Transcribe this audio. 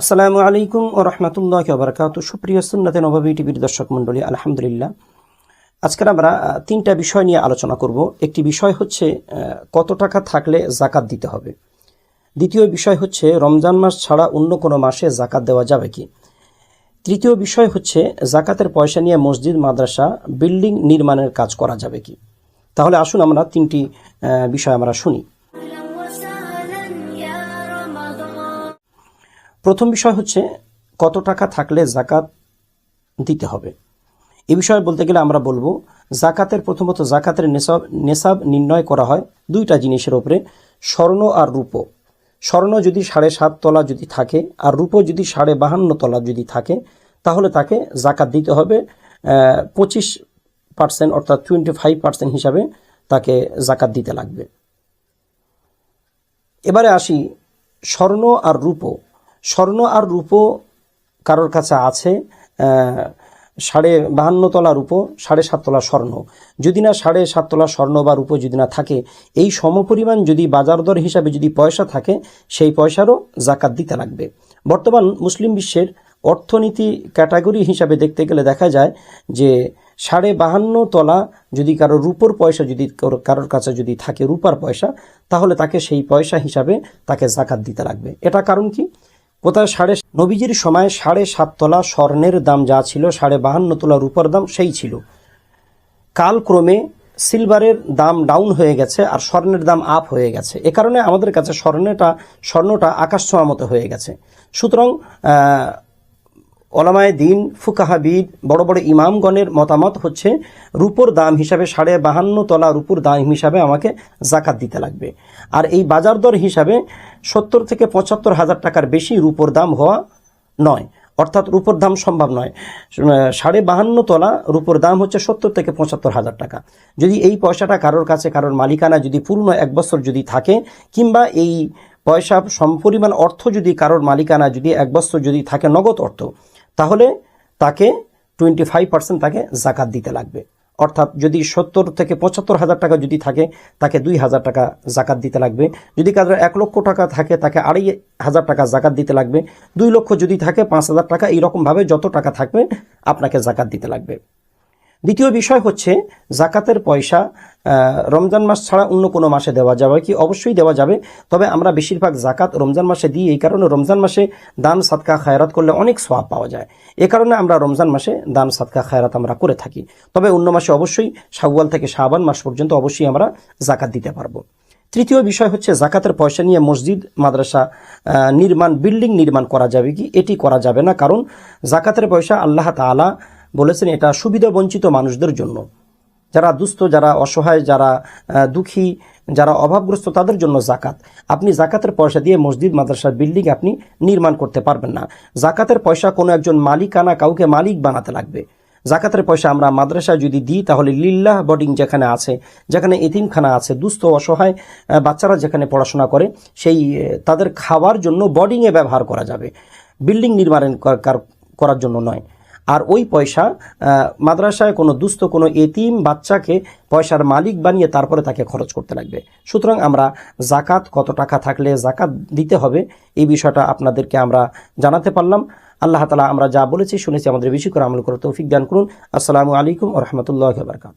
আসসালামু আলাইকুম ও রহমতুল্লাহ বরকাত সুপ্রিয় সুন্নতে নবাবী টিভির দর্শক মণ্ডলী, আলহামদুলিল্লাহ। আজকের আমরা তিনটা বিষয় নিয়ে আলোচনা করব। একটি বিষয় হচ্ছে কত টাকা থাকলে জাকাত দিতে হবে? দ্বিতীয় বিষয় হচ্ছে, রমজান মাস ছাড়া অন্য কোনো মাসে জাকাত দেওয়া যাবে কি? তৃতীয় বিষয় হচ্ছে, জাকাতের পয়সা নিয়ে মসজিদ, মাদ্রাসা, বিল্ডিং নির্মাণের কাজ করা যাবে কি? তাহলে আসুন আমরা তিনটি বিষয় আমরা শুনি। প্রথম বিষয় হচ্ছে কত টাকা থাকলে জাকাত দিতে হবে। এ বিষয়ে বলতে গেলে আমরা বলব জাকাতের প্রথমত জাকাতের নেশাব নেশাব নির্ণয় করা হয় দুইটা জিনিসের ওপরে, স্বর্ণ আর রূপো। স্বর্ণ যদি সাড়ে সাত তলা যদি থাকে আর রূপো যদি সাড়ে বাহান্ন তলা যদি থাকে, তাহলে তাকে জাকাত দিতে হবে পঁচিশ পার্সেন্ট অর্থাৎ টোয়েন্টি ফাইভ পার্সেন্ট হিসাবে তাকে জাকাত দিতে লাগবে। এবারে আসি স্বর্ণ আর রূপো। স্বর্ণ আর রূপো কারোর কাছে আছে সাড়ে বাহান্ন তলা রূপো, সাড়ে সাত তলা স্বর্ণ। যদি না সাড়ে সাত তলা স্বর্ণ বা রূপো যদি না থাকে, এই সমপরিমাণ যদি বাজার দর হিসাবে যদি পয়সা থাকে, সেই পয়সারও জাকাত দিতে লাগবে। বর্তমান মুসলিম বিশ্বের অর্থনীতি ক্যাটাগরি হিসাবে দেখতে গেলে দেখা যায় যে সাড়ে বাহান্ন তলা যদি কারও রূপোর পয়সা যদি কারোর কাছে যদি থাকে রূপার পয়সা, তাহলে তাকে সেই পয়সা হিসাবে তাকে জাকাত দিতে লাগবে। এটা কারণ কি? কোথায় সাড়ে নবীজির সময় সাড়ে সাত তলা স্বর্ণের দাম যা ছিল সাড়ে বাহান্ন তোলা রূপার দাম সেই ছিল। কালক্রমে সিলভারের দাম ডাউন হয়ে গেছে আর স্বর্ণের দাম আপ হয়ে গেছে। এ কারণে আমাদের কাছে স্বর্ণেটা স্বর্ণটা আকাশ ছোঁয়া মতো হয়ে গেছে। সুতরাং ওলামায় দিন ফুকাহাবিদ বড় বড় ইমামগণের মতামত হচ্ছে, রূপোর দাম হিসাবে সাড়ে বাহান্ন তলা রূপুর দাম হিসাবে আমাকে জাকাত দিতে লাগবে। আর এই বাজার দর হিসাবে সত্তর থেকে পঁচাত্তর হাজার টাকার বেশি রূপোর দাম হওয়া নয়। অর্থাৎ রূপোর দাম সম্ভব নয়। সাড়ে বাহান্ন তলা রূপোর দাম হচ্ছে সত্তর থেকে পঁচাত্তর হাজার টাকা। যদি এই পয়সাটা কারোর কাছে, কারোর মালিকানা যদি পূর্ণ এক বছর যদি থাকে, কিংবা এই পয়সা সমপরিমাণ অর্থ যদি কারোর মালিকানা যদি এক বছর যদি থাকে, নগদ অর্থ তাহলে তাকে টোয়েন্টি ফাইভ পার্সেন্ট তাকে জাকাত দিতে লাগবে। অর্থাৎ যদি সত্তর থেকে পঁচাত্তর হাজার টাকা যদি থাকে, তাকে দুই হাজার টাকা জাকাত দিতে লাগবে। যদি কাদের এক লক্ষ টাকা থাকে, তাকে আড়াই হাজার টাকা জাকাত দিতে লাগবে। দুই লক্ষ যদি থাকে, পাঁচ হাজার টাকা, এইরকমভাবে যত টাকা থাকবে, আপনাকে জাকাত দিতে লাগবে। দ্বিতীয় বিষয় হচ্ছে জাকাতের পয়সা রমজান মাস ছাড়া অন্য কোনো মাসে দেওয়া যাবে কি? অবশ্যই দেওয়া যাবে। তবে আমরা বেশিরভাগ জাকাত রমজান মাসে দিই, এই কারণে রমজান মাসে দান, সাদকা, খায়রাত করলে অনেক সোয়াব পাওয়া যায়। এ কারণে আমরা রমজান মাসে দান, সাদকা, খায়রাত আমরা করে থাকি। তবে অন্য মাসে অবশ্যই শাওয়াল থেকে শাবান মাস পর্যন্ত অবশ্যই আমরা জাকাত দিতে পারব। তৃতীয় বিষয় হচ্ছে জাকাতের পয়সা নিয়ে মসজিদ, মাদ্রাসা নির্মাণ, বিল্ডিং নির্মাণ করা যাবে কি? এটি করা যাবে না। কারণ জাকাতের পয়সা আল্লাহ তাআলা বলেছেন এটা সুবিধা বঞ্চিত মানুষদের জন্য। যারা দুস্থ, যারা অসহায়, যারা দুঃখী, যারা অভাবগ্রস্ত, তাদের জন্য জাকাত আপনি জাকাতের পয়সা দিয়ে মসজিদ, মাদ্রাসার বিল্ডিং আপনি নির্মাণ করতে পারবেন না। জাকাতের পয়সা কোনো একজন মালিকানা কাউকে মালিক বানাতে লাগবে। জাকাতের পয়সা আমরা মাদ্রাসায় যদি দিই, তাহলে লিল্লাহ বোর্ডিং যেখানে আছে, যেখানে এতিমখানা আছে, দুস্থ, অসহায় বাচ্চারা যেখানে পড়াশোনা করে, সেই, তাদের খাওয়ার জন্য বোর্ডিংয়ে ব্যবহার করা যাবে। বিল্ডিং নির্মাণ কর- কর- করার জন্য নয়। আর ওই পয়সা মাদ্রাসায় কোনো দুস্থ কোনো এতিম বাচ্চাকে পয়সার মালিক বানিয়ে তারপরে তাকে খরচ করতে লাগবে। সুতরাং আমরা জাকাত, কত টাকা থাকলে জাকাত দিতে হবে, এই বিষয়টা আপনাদেরকে আমরা জানাতে পারলাম। আল্লাহ তালা আমরা যা বলেছি, শুনেছি, আমাদের বেশি করে আমল করে তৌফিক দান করুন। আসসালামু আলাইকুম রহমতুল্লাহ বারকাত